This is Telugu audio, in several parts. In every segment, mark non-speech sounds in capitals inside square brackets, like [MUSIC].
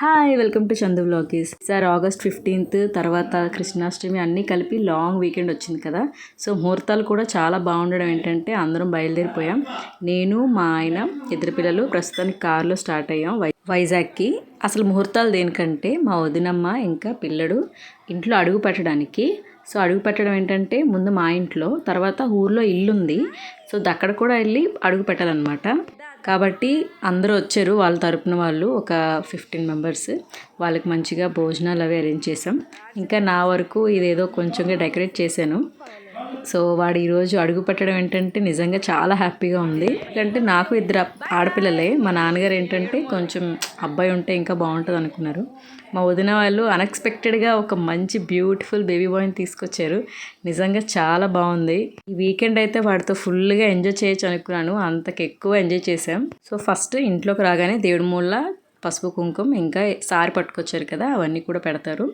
Hi welcome to Chandu vlogs sir August fifteenth తర్వాత కృష్ణాష్టమి అన్నీ కలిపి లాంగ్ వీకెండ్ వచ్చింది కదా. సో ముహూర్తాలు కూడా చాలా బాగుండడం ఏంటంటే అందరం బయలుదేరిపోయాం. నేను మా ఆయన ఇద్దరు పిల్లలు ప్రస్తుతానికి కారులో స్టార్ట్ అయ్యాం. వై వైజాగ్కి. అసలు ముహూర్తాలు దేనికంటే మా వదినమ్మ ఇంకా పిల్లడు ఇంట్లో అడుగు పెట్టడానికి. సో అడుగు పెట్టడం ఏంటంటే ముందు మా ఇంట్లో తర్వాత ఊర్లో ఇల్లు ఉంది సో అక్కడ కూడా వెళ్ళి అడుగు పెట్టాలన్నమాట. కాబట్టి అందరూ వచ్చారు వాళ్ళ తరపున వాళ్ళు ఒక ఫిఫ్టీన్ మెంబర్స్ వాళ్ళకి మంచిగా భోజనాలు అవి అరేంజ్ చేసాం ఇంకా నా వరకు ఇదేదో కొంచెంగా డెకరేట్ చేశాను. సో వాడు ఈరోజు అడుగు పెట్టడం ఏంటంటే నిజంగా చాలా హ్యాపీగా ఉంది. ఎందుకంటే నాకు ఇద్దరు ఆడపిల్లలే. మా నాన్నగారు ఏంటంటే కొంచెం అబ్బాయి ఉంటే ఇంకా బాగుంటుంది అనుకున్నారు. మా వదిన వాళ్ళు అన్ఎక్స్పెక్టెడ్గా ఒక మంచి బ్యూటిఫుల్ బేబీ బాయ్ని తీసుకొచ్చారు. నిజంగా చాలా బాగుంది. ఈ వీకెండ్ అయితే వాడితో ఫుల్గా ఎంజాయ్ చేయొచ్చు అనుకున్నాను. అంతకు ఎక్కువ ఎంజాయ్ చేశాం. సో ఫస్ట్ ఇంట్లోకి రాగానే దేవుడి మూల పసుపు కుంకుమ ఇంకా సారి పట్టుకొచ్చారు కదా అవన్నీ కూడా పెడతారు.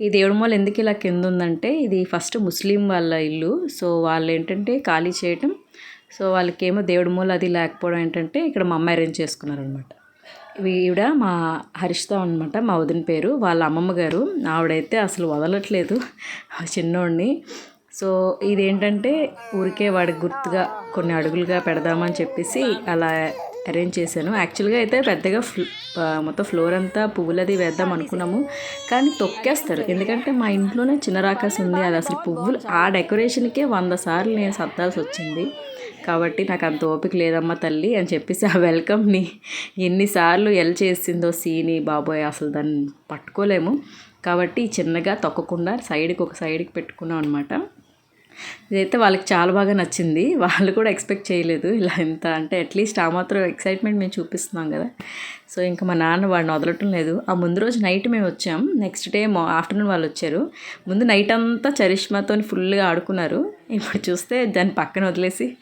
ఈ దేవుడి మూల ఎందుకు ఇలా కింద ఉందంటే ఇది ఫస్ట్ ముస్లిం వాళ్ళ ఇల్లు. సో వాళ్ళు ఏంటంటే ఖాళీ చేయటం. సో వాళ్ళకేమో దేవుడి మూల అది లేకపోవడం ఏంటంటే ఇక్కడ మా అమ్మ అరేంజ్ చేసుకున్నారనమాట. ఈవిడ మా హరిష్త అనమాట మా వదిన పేరు. వాళ్ళ అమ్మమ్మ గారు. ఆవిడైతే అసలు వదలట్లేదు చిన్నోడిని. సో ఇదేంటంటే ఊరికే వాడికి గుర్తుగా కొన్ని అడుగులుగా పెడదామని చెప్పేసి అలా అరేంజ్ చేశాను. యాక్చువల్గా అయితే పెద్దగా ఫ్లో మొత్తం ఫ్లోర్ అంతా పువ్వులది వేద్దాం అనుకున్నాము. కానీ తొక్కేస్తారు. ఎందుకంటే మా ఇంట్లోనే చిన్న రాకాసి ఉంది. అది అసలు పువ్వులు ఆ డెకరేషన్కే వంద సార్లు నేను సర్దాల్సి వచ్చింది. కాబట్టి నాకు అంత ఓపిక లేదమ్మా తల్లి అని చెప్పేసి ఆ వెల్కమ్ని ఎన్నిసార్లు ఎల్ చేసిందో సీని బాబోయ్ అసలు దాన్ని పట్టుకోలేము. కాబట్టి చిన్నగా తొక్కకుండా సైడ్కి ఒక సైడ్కి పెట్టుకున్నాం అనమాట ఇదైతే వాళ్ళకి చాలా బాగా నచ్చింది. వాళ్ళు కూడా ఎక్స్పెక్ట్ చేయలేదు ఇలా ఎంత అంటే అట్లీస్ట్ ఆ మాత్రం ఎక్సైట్మెంట్ మేము చూపిస్తున్నాం కదా. సో ఇంకా మా నాన్న వాడిని వదలటం లేదు. ఆ ముందు రోజు నైట్ మేము వచ్చాం. నెక్స్ట్ డే మా ఆఫ్టర్నూన్ వాళ్ళు వచ్చారు. ముందు నైట్ అంతా చరిష్మాతో ఫుల్గా ఆడుకున్నారు. ఇప్పుడు చూస్తే దాన్ని పక్కన వదిలేసి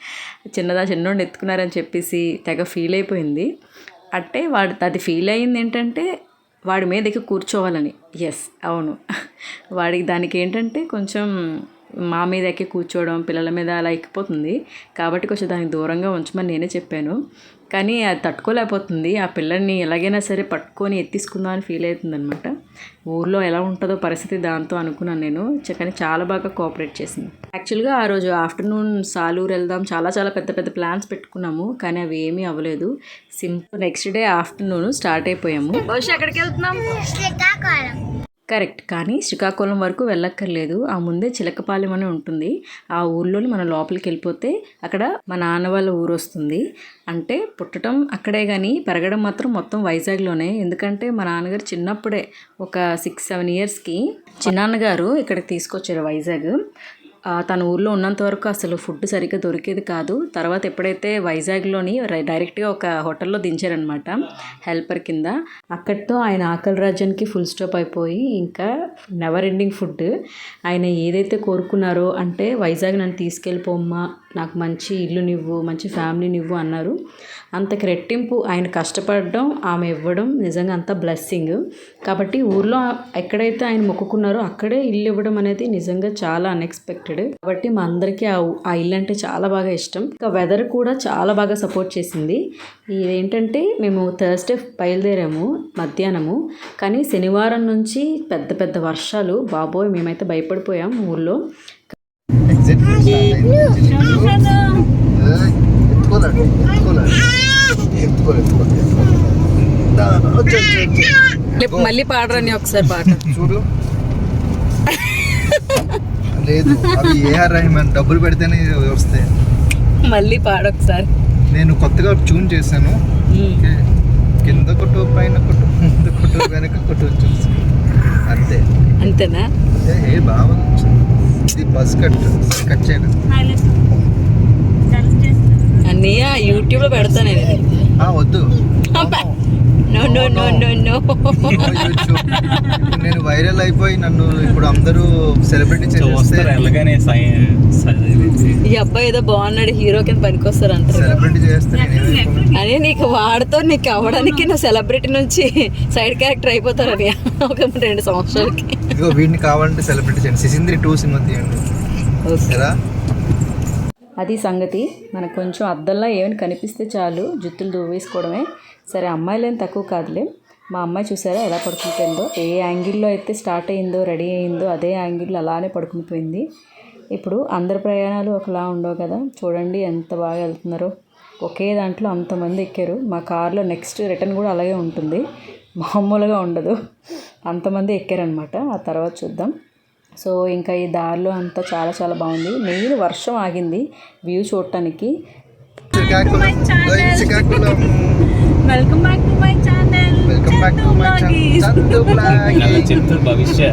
చిన్నదా చిన్నోడిని ఎత్తుకున్నారని చెప్పేసి తెగ ఫీల్ అయిపోయింది. అంటే వాడు అది ఫీల్ అయింది ఏంటంటే వాడి మీద కూర్చోవాలని. ఎస్ అవును. వాడికి దానికి ఏంటంటే కొంచెం మా మీద ఎక్కి కూర్చోవడం పిల్లల మీద అలా ఎక్కిపోతుంది. కాబట్టి కొంచెం దానికి దూరంగా ఉంచమని నేనే చెప్పాను. కానీ అది తట్టుకోలేకపోతుంది. ఆ పిల్లల్ని ఎలాగైనా సరే పట్టుకొని ఎత్తిసుకుందాం అని ఫీల్ అవుతుంది అనమాట ఊర్లో ఎలా ఉంటుందో పరిస్థితి దాంతో అనుకున్నాను నేను. చ- కానీ చాలా బాగా కోఆపరేట్ చేసింది. యాక్చువల్గా ఆ రోజు ఆఫ్టర్నూన్ సాలూరు వెళ్దాం చాలా చాలా పెద్ద పెద్ద ప్లాన్స్ పెట్టుకున్నాము. కానీ అవి ఏమీ అవ్వలేదు. Simple next day afternoon start అయిపోయాము. బహుశా ఎక్కడికి వెళ్తున్నాం? కరెక్ట్. కానీ శ్రీకాకుళం వరకు వెళ్ళక్కర్లేదు. ఆ ముందే చిలకపాలెం అని ఉంటుంది. ఆ ఊర్లోని మనం లోపలికి వెళ్ళిపోతే అక్కడ మా నాన్న వాళ్ళ ఊరు వస్తుంది. అంటే పుట్టడం అక్కడే కానీ పెరగడం మాత్రం మొత్తం వైజాగ్లోనే. ఎందుకంటే మా నాన్నగారు చిన్నప్పుడే ఒక సిక్స్ సెవెన్ ఇయర్స్కి చిన్నాన్నగారు ఇక్కడికి తీసుకొచ్చారు వైజాగ్. తన ఊర్లో ఉన్నంత వరకు అసలు ఫుడ్ సరిగ్గా దొరికేది కాదు. తర్వాత ఎప్పుడైతే వైజాగ్లోని డైరెక్ట్గా ఒక హోటల్లో దించారనమాట హెల్పర్ కింద. అక్కడితో ఆయన ఆకలి రాజ్యానికి ఫుల్ స్టాప్ అయిపోయి ఇంకా నెవర్ ఎండింగ్ ఫుడ్. ఆయన ఏదైతే కోరుకున్నారో అంటే వైజాగ్ నన్ను తీసుకెళ్ళిపోమ్మా నాకు మంచి ఇల్లు నివ్వు మంచి ఫ్యామిలీ నువ్వు అన్నారు. అంతకు రెట్టింపు ఆయన కష్టపడడం ఆమె ఇవ్వడం నిజంగా అంత బ్లెస్సింగ్. కాబట్టి ఊర్లో ఎక్కడైతే ఆయన మొక్కుకున్నారో అక్కడే ఇల్లు ఇవ్వడం అనేది నిజంగా చాలా అన్ఎక్స్పెక్టెడ్ కాబట్టి మా అందరికీ ఆ ఇల్లు అంటే చాలా బాగా ఇష్టం. ఇంకా వెదర్ కూడా చాలా బాగా సపోర్ట్ చేసింది. ఇదేంటంటే మేము థర్స్డే బయలుదేరాము మధ్యాహ్నము. కానీ శనివారం నుంచి పెద్ద పెద్ద వర్షాలు. బాబోయ్ మేమైతే భయపడిపోయాం ఊర్లో. మళ్ళీ పాడరని ఒకసారి పాట. చూడు. [LAUGHS] లేదు. అవి ఏఆర్ రెహమాన్ డబ్బులు పెడితేనే వస్తాయి మళ్ళీ పాడొకసారి నేను కొత్తగా ట్యూన్ చేశాను. ఓకే. కింద కొట్టు పైన కొట్టు ముందు కొట్టు వెనక కొట్టు వచ్చేసి అంతే. అంతేనా? ఏ, ఏ బాగా. ఇది బస్ కట్ కట్ చేయలేదు అన్నయ్య యూట్యూబ్లో పెడతాను నేను వద్దు. No no no no no నేను వైరల్ అయిపోయి నన్ను ఇప్పుడు అందరూ సెలబ్రిటీ వెళ్ళగానే సై- సై- ఈ అబ్బాయి ఏదో బాగున్నాడు హీరో కింద పనికొస్తారు అంటారు సెలబ్రిటీ చేస్తే నేనేమైపోయాను? అని నీకు వాడితో నీకు అవ్వడానికి నువ్వు సెలబ్రిటీ నుంచి సైడ్ క్యారెక్టర్ అయిపోతారని ఒక రెండు సంవత్సరాలకి. ఇదిగో వీడిని కావాలంటే సెలబ్రిటీ చేయండి. సిసింద్రి టూ సినిమా తీయండి. ఎలా అది సంగతి మనకు కొంచెం అద్దంలా ఏమైనా కనిపిస్తే చాలు జుత్తులు దువ్వేసుకోవడమే. సరే అమ్మాయిలేం తక్కువ కాదులే. మా అమ్మాయి చూసారా ఎలా పడుకుంటుందో? ఏ యాంగిల్లో అయితే స్టార్ట్ అయిందో రెడీ అయిందో అదే యాంగిల్లో అలానే పడుకుని పోయింది ఇప్పుడు అందరి ప్రయాణాలు ఒకలా ఉండవు కదా. చూడండి ఎంత బాగా వెళ్తున్నారో. ఒకే దాంట్లో అంతమంది ఎక్కారు. మా కార్లో నెక్స్ట్ రిటర్న్ కూడా అలాగే ఉంటుంది. మామూలుగా ఉండదు. అంతమంది ఎక్కారనమాట ఆ తర్వాత చూద్దాం. సో ఇంకా ఈ దారిలో అంతా చాలా చాలా బాగుంది. మెయిన్ వర్షం ఆగింది. వ్యూ చూడటానికి. Welcome back to my channel welcome back to my channel Chandu blog Bhavishya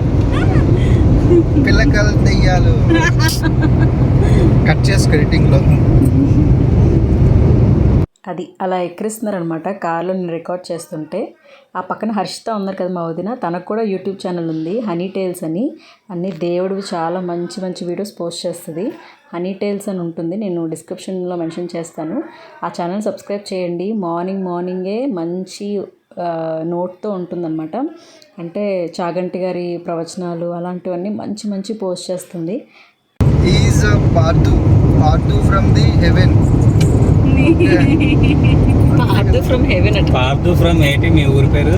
పిల్లకల దెయ్యాలు. కట్ చేసుకో ఎడిటింగ్లో. అది అలా ఎక్కిరిస్తున్నారనమాట. కార్లో నేను రికార్డ్ చేస్తుంటే ఆ పక్కన హర్షిత ఉన్నారు కదా మా వదిన. తనకు కూడా యూట్యూబ్ ఛానల్ ఉంది హనీ టైల్స్ అని. అన్ని దేవుడివి చాలా మంచి మంచి వీడియోస్ పోస్ట్ చేస్తుంది. హనీ టైల్స్ అని ఉంటుంది. నేను డిస్క్రిప్షన్లో మెన్షన్ చేస్తాను. ఆ ఛానల్ సబ్స్క్రైబ్ చేయండి. మార్నింగ్ మార్నింగే మంచి నోట్తో ఉంటుందన్నమాట. అంటే చాగంటి గారి ప్రవచనాలు అలాంటివన్నీ మంచి మంచి పోస్ట్ చేస్తుంది. ఈజ్ పార్దు Pardhu from the heaven from heaven at? Pardhu from ఏంటి మీ ఊరి పేరు?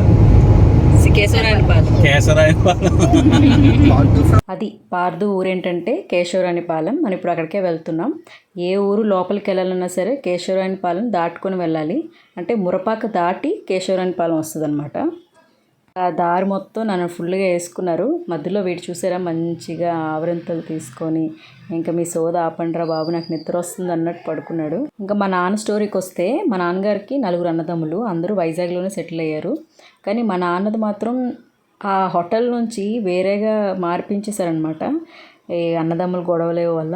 అది పార్దు ఊరేంటంటే కేశవరానిపాలెం మనం ఇప్పుడు అక్కడికే వెళ్తున్నాం. ఏ ఊరు లోపలికి వెళ్ళాలన్నా సరే కేశవరానిపాలెం దాటుకొని వెళ్ళాలి. అంటే మురపాక దాటి కేశవరానిపాలెం వస్తుంది అనమాట ఆ దారి మొత్తం నన్ను ఫుల్గా వేసుకున్నారు మధ్యలో వీడు చూసారా? మంచిగా ఆవరింతలు తీసుకొని ఇంకా మీ సోద ఆపండ్రా బాబు నాకు నిద్ర వస్తుంది అన్నట్టు పడుకున్నాడు. ఇంకా మా నాన్న స్టోరీకి వస్తే మా నాన్నగారికి నలుగురు అన్నదమ్ములు అందరూ వైజాగ్లోనే సెటిల్ అయ్యారు. కానీ మా నాన్నది మాత్రం ఆ హోటల్ నుంచి వేరేగా మార్పించేశారనమాట ఈ అన్నదమ్ములు గొడవలే వల్ల.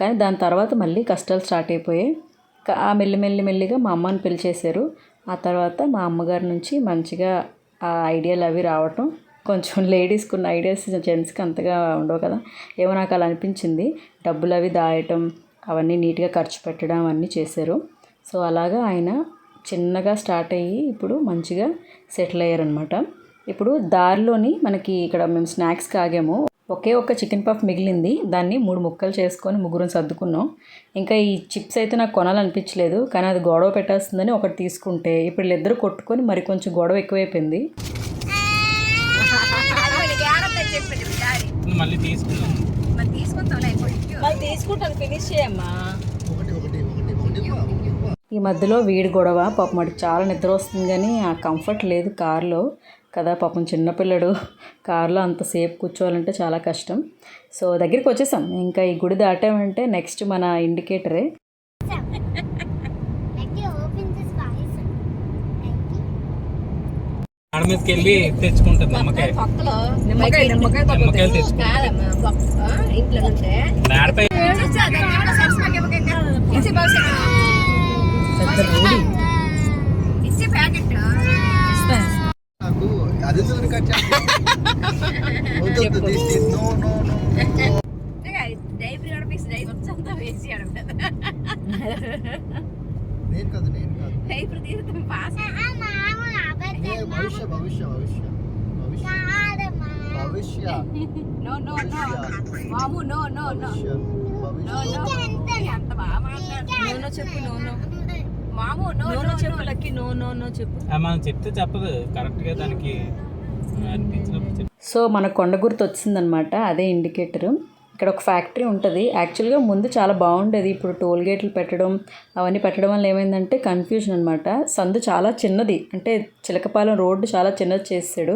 కానీ దాని తర్వాత మళ్ళీ కష్టాలు స్టార్ట్ అయిపోయాయి. ఆ మెల్లి మెల్లి మెల్లిగా మా అమ్మని పిలిచేశారు. ఆ తర్వాత మా అమ్మగారి నుంచి మంచిగా ఆ ఐడియాలు అవి రావటం కొంచెం [LAUGHS] లేడీస్కి ఉన్న ఐడియాస్ జెంట్స్కి అంతగా ఉండవు కదా. ఏమో నాకు అలా అనిపించింది. డబ్బులు అవి దాయటం అవన్నీ నీట్గా ఖర్చు పెట్టడం అవన్నీ చేశారు. సో అలాగా ఆయన చిన్నగా స్టార్ట్ అయ్యి ఇప్పుడు మంచిగా సెటిల్ అయ్యారనమాట ఇప్పుడు దారిలోని మనకి ఇక్కడ మేము స్నాక్స్కి ఆగాము ఒకే ఒక్క చికెన్ పఫ్ మిగిలింది. దాన్ని మూడు ముక్కలు చేసుకొని ముగ్గురం సర్దుకున్నాం. ఇంకా ఈ చిప్స్ అయితే నాకు కొనాలనిపించలేదు కానీ అది గొడవ పెట్టేస్తుందని ఒకటి తీసుకుంటే ఇప్పుడు వీళ్ళిద్దరూ కొట్టుకొని మరి కొంచెం గొడవ ఎక్కువైపోయింది. మళ్ళీ తీసుకున్నాం మరి తీసుకుంటాంలే మళ్ళీ తీసుకుంటాను ఫినిష్ చేయమ్మా. ఒకటి ఒకటి ఒకటి ఒకటి ఈ మధ్యలో వీడి గొడవ పాపం వాడికి చాలా నిద్ర వస్తుంది కానీ ఆ కంఫర్ట్ లేదు కార్లో. కదా పాపం చిన్నపిల్లడు కార్లో అంతసేపు కూర్చోవాలంటే చాలా కష్టం. సో దగ్గరికి వచ్చేసాం. ఇంకా ఈ గుడి దాటామంటే నెక్స్ట్ మన ఇండికేటరే. మీదకి వెళ్ళి తెచ్చుకుంటుంది నిమ్మకాయ. పక్కలో నిమ్మకాయ నిమ్మకాయ నిమ్మకాయలు తెచ్చుకో కాదమ్మా పక్క ఇంట్లో నుంచే. మేడపై ఇచ్చి ఇచ్చి ప్యాకెట్. నాకు అది ఎందుకు కట్ చేస్తా నో నో నో డైపర్ నడిపిస్తే డైపర్ అంతా వేసి ఆడదు నేను కాదు నేను కాదు డైపర్ తీస్తే పాస్ ఏ Bhavishya Bhavishya Bhavishya Bhavishya Bhavishya no no no మాము no no no Bhavishya no Bhavishya no ఎంత బాగా మాట్లాడుతున్నావు నో చెప్పు నో నో మాము నో నో నో చెప్పు లక్కి చెప్పు? మనం చెప్తే చెప్పదు. కరెక్ట్గా దానికి అనిపించినప్పుడు సో మన కొండ గుర్తు వచ్చిందనమాట అదే ఇండికేటరు ఇక్కడ ఒక ఫ్యాక్టరీ ఉంటుంది. యాక్చువల్గా ముందు చాలా బాగుండేది. ఇప్పుడు టోల్ గేట్లు పెట్టడం అవన్నీ పెట్టడం వల్ల ఏమైందంటే కన్ఫ్యూజన్ అనమాట సందు చాలా చిన్నది. అంటే చిలకపాలెం రోడ్డు చాలా చిన్నది చేసాడు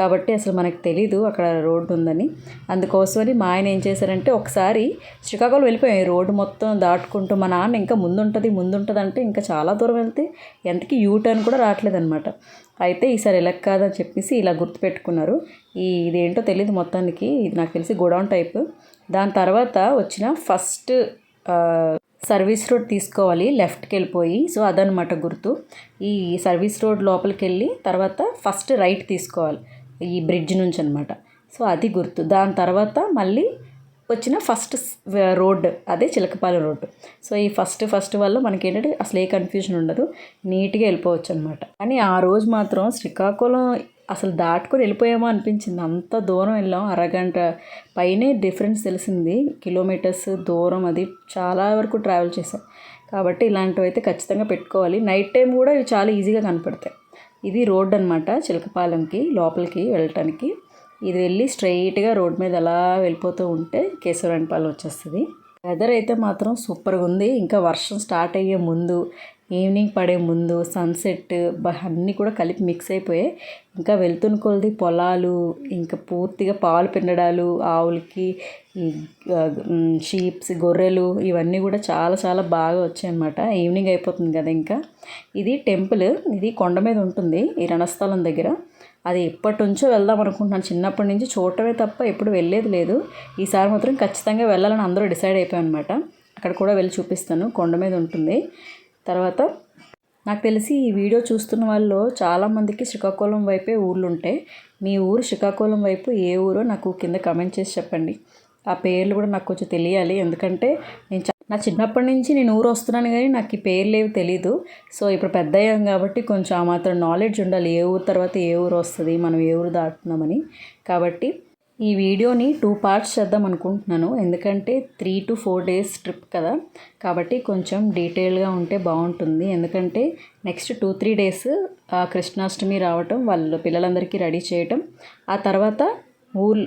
కాబట్టి అసలు మనకు తెలీదు అక్కడ రోడ్డు ఉందని. అందుకోసమని మా ఆయన ఏం చేశారంటే ఒకసారి శ్రీకాకుళం వెళ్ళిపోయాం. రోడ్డు మొత్తం దాటుకుంటూ మా నాన్న ఇంకా ముందుంటుంది ముందుంటుంది అంటే ఇంకా చాలా దూరం వెళ్తే ఎంతకి యూ టర్న్ కూడా రావట్లేదు అనమాట అయితే ఈసారి ఎలా కాదని చెప్పేసి ఇలా గుర్తుపెట్టుకున్నారు. ఈ ఇదేంటో తెలియదు మొత్తానికి ఇది నాకు తెలిసి గోడౌన్ టైప్. దాని తర్వాత వచ్చిన ఫస్ట్ సర్వీస్ రోడ్ తీసుకోవాలి లెఫ్ట్కి వెళ్ళిపోయి. సో అదనమాట గుర్తు. ఈ సర్వీస్ రోడ్ లోపలికి వెళ్ళి తర్వాత ఫస్ట్ రైట్ తీసుకోవాలి ఈ బ్రిడ్జ్ నుంచి అనమాట సో అది గుర్తు. దాని తర్వాత మళ్ళీ వచ్చిన ఫస్ట్ రోడ్ అదే చిలకపాలెం రోడ్డు సో ఈ ఫస్ట్ ఫస్ట్ వల్ల మనకి ఏంటంటే అసలు ఏ కన్ఫ్యూజన్ ఉండదు. నీట్గా వెళ్ళిపోవచ్చు అనమాట కానీ ఆ రోజు మాత్రం శ్రీకాకుళం అసలు దాటుకొని వెళ్ళిపోయామో అనిపించింది. అంత దూరం వెళ్ళాం. అరగంట పైనే డిఫరెన్స్ తెలిసింది. కిలోమీటర్స్ దూరం అది. చాలా వరకు ట్రావెల్ చేసాం. కాబట్టి ఇలాంటివి అయితే ఖచ్చితంగా పెట్టుకోవాలి. నైట్ టైం కూడా ఇవి చాలా ఈజీగా కనపడతాయి. ఇది రోడ్ అనమాట చిలకపాలెంకి లోపలికి వెళ్ళటానికి. ఇది వెళ్ళి స్ట్రైట్గా రోడ్ మీద అలా వెళ్ళిపోతూ ఉంటే కేశవరాయనపాలెం వచ్చేస్తుంది. వెదర్ అయితే మాత్రం సూపర్గా ఉంది. ఇంకా వర్షం స్టార్ట్ అయ్యే ముందు ఈవినింగ్ పడే ముందు సన్సెట్ అన్నీ కూడా కలిపి మిక్స్ అయిపోయాయి. ఇంకా వెళ్తున్న కొలది పొలాలు ఇంకా పూర్తిగా పాలు పిండడాలు ఆవులకి షీప్స్ గొర్రెలు ఇవన్నీ కూడా చాలా చాలా బాగా వచ్చాయన్నమాట. ఈవినింగ్ అయిపోతుంది కదా ఇంకా. ఇది టెంపుల్ ఇది కొండ మీద ఉంటుంది. ఈ రణస్థలం దగ్గర. అది ఎప్పటి నుంచో వెళ్దాం అనుకుంటున్నాను. చిన్నప్పటి నుంచి చూడటమే తప్ప ఎప్పుడు వెళ్ళేది లేదు. ఈసారి మాత్రం ఖచ్చితంగా వెళ్ళాలని అందరూ డిసైడ్ అయిపోయాం అనమాట అక్కడ కూడా వెళ్ళి చూపిస్తాను. కొండ మీద ఉంటుంది. తర్వాత నాకు తెలిసి ఈ వీడియో చూస్తున్న వాళ్ళు చాలామందికి శ్రీకాకుళం వైపే ఊర్లు ఉంటాయి మీ ఊరు శ్రీకాకుళం వైపు ఏ ఊరో నాకు కింద కమెంట్ చేసి చెప్పండి. ఆ పేర్లు కూడా నాకు కొంచెం తెలియాలి. ఎందుకంటే నేను నా చిన్నప్పటి నుంచి నేను ఊరు వస్తున్నాను కానీ నాకు ఈ పేర్లు ఏవి తెలీదు. సో ఇప్పుడు పెద్ద అయ్యాం కాబట్టి కొంచెం ఆ మాత్రం నాలెడ్జ్ ఉండాలి. ఏ ఊరు తర్వాత ఏ ఊరు వస్తుంది మనం ఏ ఊరు దాటుతున్నామని. కాబట్టి ఈ వీడియోని టూ పార్ట్స్ చేద్దాం అనుకుంటున్నాను. ఎందుకంటే three to four days trip కదా. కాబట్టి కొంచెం డీటెయిల్గా ఉంటే బాగుంటుంది. ఎందుకంటే next two three days Krishnashtami రావటం వాళ్ళు పిల్లలందరికీ రెడీ చేయటం ఆ తర్వాత ఊర్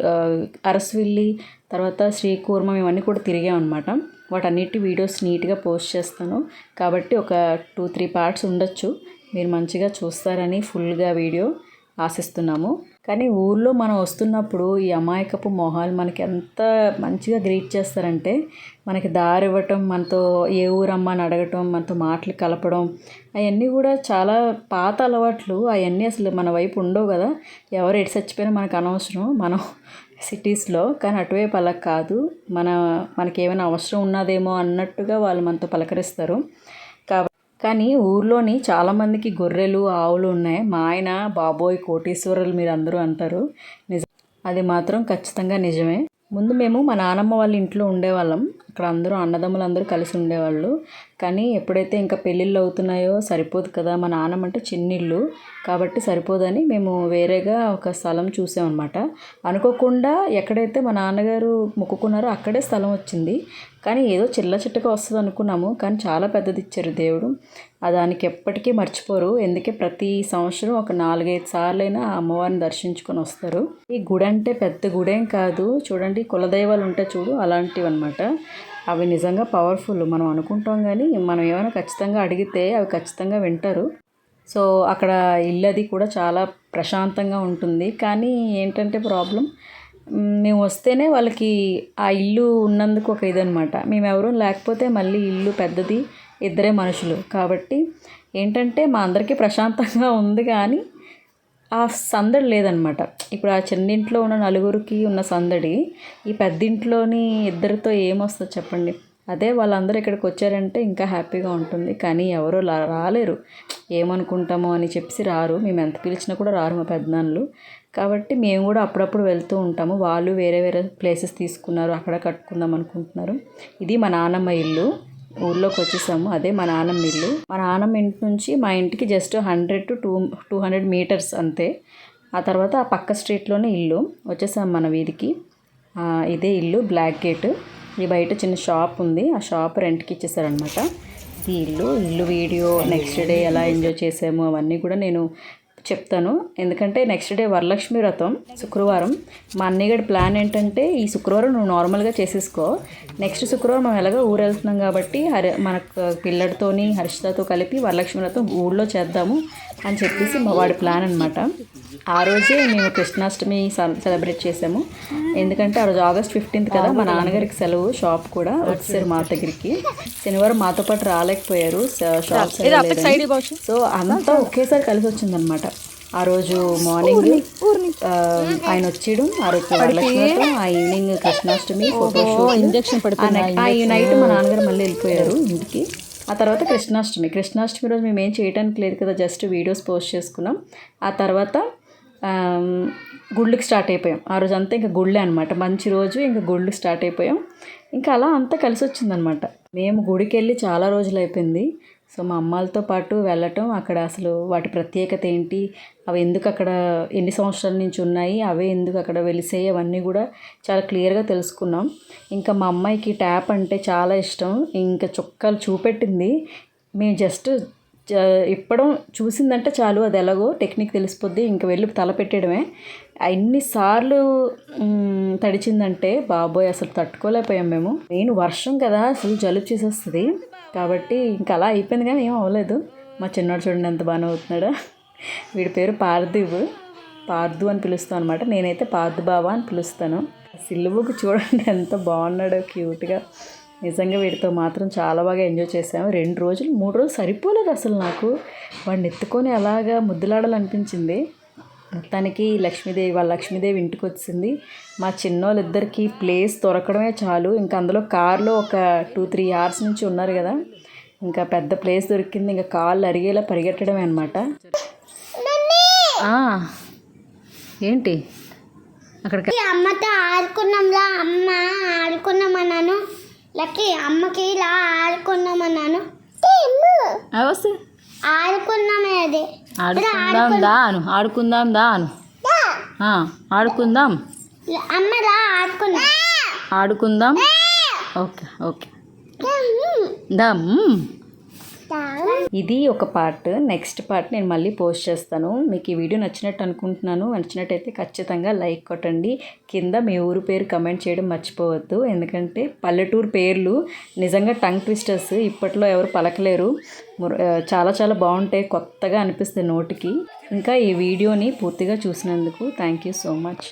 అరసవిల్లి తర్వాత శ్రీకూర్మం ఇవన్నీ కూడా తిరిగాం అనమాట వాటన్నిటి వీడియోస్ నీట్గా పోస్ట్ చేస్తాను. కాబట్టి ఒక టూ త్రీ పార్ట్స్ ఉండొచ్చు. మీరు మంచిగా చూస్తారని ఫుల్గా వీడియో ఆశిస్తున్నాము. కానీ ఊర్లో మనం వస్తున్నప్పుడు ఈ అమాయకపు మొహాలు మనకి ఎంత మంచిగా గ్రీట్ చేస్తారంటే మనకి దారి ఇవ్వటం మనతో ఏ ఊరమ్మ అని అడగటం మనతో మాటలు కలపడం అవన్నీ కూడా చాలా పాత అలవాట్లు. అవన్నీ అసలు మన వైపు ఉండవు కదా. ఎవరు ఎటు చచ్చిపోయినా మనకు అనవసరం. మనం సిటీస్లో కానీ అటువైపు అలా కాదు. మన మనకేమైనా అవసరం ఉన్నదేమో అన్నట్టుగా వాళ్ళు మనతో పలకరిస్తారు. కానీ ఊర్లోని చాలామందికి గొర్రెలు ఆవులు ఉన్నాయి. మా ఆయన బాబోయ్ కోటీశ్వరులు మీరు అందరూ అంటారు. నిజం అది మాత్రం ఖచ్చితంగా నిజమే. ముందు మేము మా నానమ్మ వాళ్ళ ఇంట్లో ఉండేవాళ్ళం. అక్కడ అందరూ అన్నదమ్ములు అందరూ కలిసి ఉండేవాళ్ళు. కానీ ఎప్పుడైతే ఇంకా పెళ్ళిళ్ళు అవుతున్నాయో సరిపోదు కదా మా నాన్నమ్మ అంటే చిన్నిళ్ళు కాబట్టి సరిపోదని మేము వేరేగా ఒక స్థలం చూసామన్నమాట. అనుకోకుండా ఎక్కడైతే మా నాన్నగారు మొక్కుకున్నారో అక్కడే స్థలం వచ్చింది. కానీ ఏదో చిల్ల చిట్టగా వస్తుంది అనుకున్నాము. కానీ చాలా పెద్దది ఇచ్చారు దేవుడు. దానికి ఎప్పటికీ మర్చిపోరు. ఎందుకే ప్రతి సంవత్సరం ఒక నాలుగైదు సార్లైనా ఆ అమ్మవారిని దర్శించుకొని వస్తారు. ఈ గుడి అంటే పెద్ద గుడేం కాదు. చూడండి కులదైవాలు ఉంటాయి చూడు అలాంటివి అనమాట అవి నిజంగా పవర్ఫుల్. మనం అనుకుంటాం కానీ మనం ఏమైనా ఖచ్చితంగా అడిగితే అవి ఖచ్చితంగా వింటారు. సో అక్కడ ఇల్లు అది కూడా చాలా ప్రశాంతంగా ఉంటుంది. కానీ ఏంటంటే ప్రాబ్లం మేము వస్తేనే వాళ్ళకి ఆ ఇల్లు ఉన్నందుకు ఒక ఇదనమాట మేము ఎవరూ లేకపోతే మళ్ళీ ఇల్లు పెద్దది ఇద్దరే మనుషులు. కాబట్టి ఏంటంటే మా అందరికీ ప్రశాంతంగా ఉంది కానీ ఆ సందడి లేదనమాట. ఇప్పుడు ఆ చిన్నింట్లో ఉన్న నలుగురికి ఉన్న సందడి ఈ పెద్దింట్లోని ఇద్దరితో ఏమొస్తుంది చెప్పండి. అదే వాళ్ళందరూ ఇక్కడికి వచ్చారంటే ఇంకా హ్యాపీగా ఉంటుంది. కానీ ఎవరు రాలేరు. ఏమనుకుంటామో అని చెప్పి రారు. మేము ఎంత పిలిచినా కూడా రారు మా పెద్దనాన్నలు. కాబట్టి మేము కూడా అప్పుడప్పుడు వెళ్తూ ఉంటాము. వాళ్ళు వేరే వేరే ప్లేసెస్ తీసుకున్నారు. అక్కడ కట్టుకుందాం అనుకుంటున్నారు. ఇది మా నాన్నమ్మ ఇల్లు. ఊర్లోకి వచ్చేసాము అదే మా నాన్నమ్మ ఇల్లు మా నాన్నమ్మ ఇంటి నుంచి మా ఇంటికి just hundred to two two hundred metres అంతే. ఆ తర్వాత ఆ పక్క స్ట్రీట్లోనే ఇల్లు. వచ్చేసాము మన వీధికి. ఇదే ఇల్లు బ్లాక్ గేట్. ఈ బయట చిన్న షాప్ ఉంది. ఆ షాప్ రెంట్కి ఇచ్చేసారనమాట ఇది ఇల్లు. ఇల్లు వీడియో నెక్స్ట్ డే ఎలా ఎంజాయ్ చేసాము అవన్నీ కూడా నేను చెప్తాను. ఎందుకంటే నెక్స్ట్ డే వరలక్ష్మి వ్రతం శుక్రవారం. మా అన్నయ్యగడి ప్లాన్ ఏంటంటే ఈ శుక్రవారం నువ్వు నార్మల్గా చేసేసుకో. నెక్స్ట్ శుక్రవారం మనం ఎలాగో ఊరు వెళ్తున్నాం కాబట్టి హరి మనకు పిల్లడితోని హర్షితతో కలిపి వరలక్ష్మి వ్రతం ఊళ్ళో చేద్దాము అని చెప్పేసి మా వాడి ప్లాన్ అనమాట ఆ రోజే మేము కృష్ణాష్టమి సెలబ్రేట్ చేసాము. ఎందుకంటే ఆ రోజు ఆగస్ట్ ఫిఫ్టీన్త్ కదా మా నాన్నగారికి సెలవు షాప్ కూడా వచ్చేసారు మా దగ్గరికి. శనివారం మాతో పాటు రాలేకపోయారు షాప్. సో అంతా ఒకేసారి కలిసి వచ్చిందనమాట ఆ రోజు మార్నింగ్ ఆయన వచ్చేయడం ఆ రోజు ఆ ఈవినింగ్ కృష్ణాష్టమి ఇంజక్షన్ ఆ నైట్ మా నాన్నగారు మళ్ళీ వెళ్ళిపోయారు ఇంటికి. ఆ తర్వాత కృష్ణాష్టమి. కృష్ణాష్టమి రోజు మేము ఏం చేయడానికి లేదు కదా జస్ట్ వీడియోస్ పోస్ట్ చేసుకున్నాం. ఆ తర్వాత గుళ్ళకి స్టార్ట్ అయిపోయాం. ఆ రోజు అంతా ఇంకా గుళ్ళే అనమాట మంచి రోజు ఇంకా గుళ్ళు స్టార్ట్ అయిపోయాం. ఇంకా అలా అంతా కలిసి వచ్చిందనమాట మేము గుడికి వెళ్ళి చాలా రోజులు అయిపోయింది. సో మా అమ్మాలతో పాటు వెళ్ళటం అక్కడ అసలు వాటి ప్రత్యేకత ఏంటి అవి ఎందుకు అక్కడ ఎన్ని సంవత్సరాల నుంచి ఉన్నాయి అవే ఎందుకు అక్కడ వెలిసాయి అవన్నీ కూడా చాలా క్లియర్గా తెలుసుకున్నాం. ఇంకా మా అమ్మాయికి ట్యాప్ అంటే చాలా ఇష్టం. ఇంకా చుక్కలు చూపెట్టింది. మేము జస్ట్ ఇప్పడం చూసిందంటే చాలు అది ఎలాగో టెక్నిక్ తెలిసిపోద్ది. ఇంక వెళ్ళి తల పెట్టడమే ఎన్నిసార్లు తడిచిందంటే బాబోయ్ అసలు తట్టుకోలేకపోయాం మేము. నేను వర్షం కదా అసలు జలుబు చేసేస్తుంది. కాబట్టి ఇంకా అలా అయిపోయింది కానీ ఏం అవ్వలేదు. మా చిన్నోడు చూడండి ఎంత బాగానే అవుతున్నాడు వీడి పేరు పార్థివ్. పార్దు అని పిలుస్తాను అనమాట నేనైతే పార్దు బాబా అని పిలుస్తాను. సిల్లుబుక్ చూడండి ఎంత బాగున్నాడో క్యూట్గా. నిజంగా వీడితో మాత్రం చాలా బాగా ఎంజాయ్ చేసాము రెండు రోజులు మూడు రోజులు సరిపోలేదు అసలు నాకు. వాడిని ఎత్తుకొని అలాగా ముద్దులాడాలనిపించింది. మొత్తానికి లక్ష్మీదేవి వాళ్ళ లక్ష్మీదేవి ఇంటికి వచ్చింది. మా చిన్నోళ్ళిద్దరికి ప్లేస్ దొరకడమే చాలు. ఇంకా అందులో కార్లో ఒక టూ త్రీ అవర్స్ నుంచి ఉన్నారు కదా. ఇంకా పెద్ద ప్లేస్ దొరికింది. ఇంకా కాళ్ళు అరిగేలా పరిగెట్టడమే అనమాట ఏంటి? అక్కడికి అమ్మతో ఆడుకున్నాంలా అమ్మ ఆడుకున్నామన్నాను లక్కీ అమ్మకి ఇలా ఆడుకున్నామన్నాను. వస్తే ఆడుకున్నామే అది. ఆడుకుందాం దా అను. ఆడుకుందాం దా అను. ఆ, ఆడుకుందాం. అమ్మలా ఆడుకున్నా. ఆడుకుందాం. Okay okay. దమ్ ఇది ఒక పార్ట్ నెక్స్ట్ పార్ట్ నేను మళ్ళీ పోస్ట్ చేస్తాను. మీకు ఈ వీడియో నచ్చినట్టు అనుకుంటున్నాను. నచ్చినట్టయితే ఖచ్చితంగా లైక్ కొట్టండి. కింద మీ ఊరు పేరు కమెంట్ చేయడం మర్చిపోవద్దు. ఎందుకంటే పల్లెటూరు పేర్లు నిజంగా టంగ్ ట్విస్టర్స్ ఇప్పట్లో ఎవరు పలకలేరు. చాలా చాలా బాగుంటాయి. కొత్తగా అనిపిస్తాయి నోటికి. ఇంకా ఈ వీడియోని పూర్తిగా చూసినందుకు థ్యాంక్ యూ సో మచ్